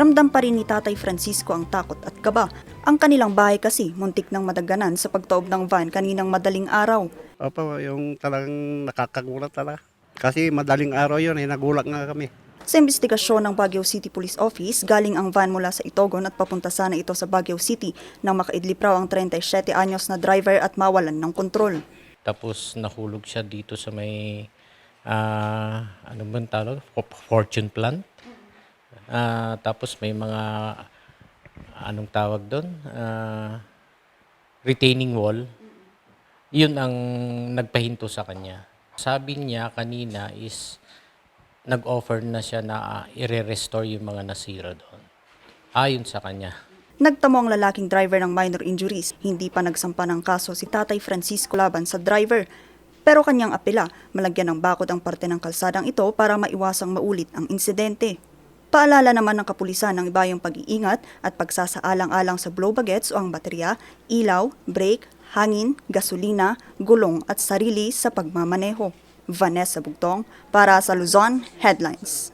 Ramdam pa rin ni Tatay Francisco ang takot at kaba. Ang kanilang bahay kasi muntik ng madaganan sa pagtaob ng van kaninang madaling araw. Opo, yung talagang nakakagulat talaga. Kasi madaling araw yun, eh, nagulat nga kami. Sa investigasyon ng Baguio City Police Office, galing ang van mula sa Itogon at papunta sana ito sa Baguio City nang makaidlip raw ang 37 anyos na driver at mawalan ng kontrol. Tapos nahulog siya dito sa may ah ano ba ang tawag? Fo- Fortune plant. Ah, tapos may mga anong tawag doon? Ah, retaining wall. Yun ang nagpahinto sa kanya. Sabi niya kanina is nag-offer na siya na ah, i-restore yung mga nasira doon. Ayon sa kanya. Nagtamo ang lalaking driver ng minor injuries. Hindi pa nagsampa ng kaso si Tatay Francisco laban sa driver. Pero kanyang apela, malagyan ng bakod ang parte ng kalsadang ito para maiwasang maulit ang insidente. Paalala naman ng kapulisan ng ibayong pag-iingat at pagsasaalang-alang sa blow baguettes o ang baterya, ilaw, brake, hangin, gasolina, gulong at sarili sa pagmamaneho. Vanessa Bugtong para sa Luzon Headlines.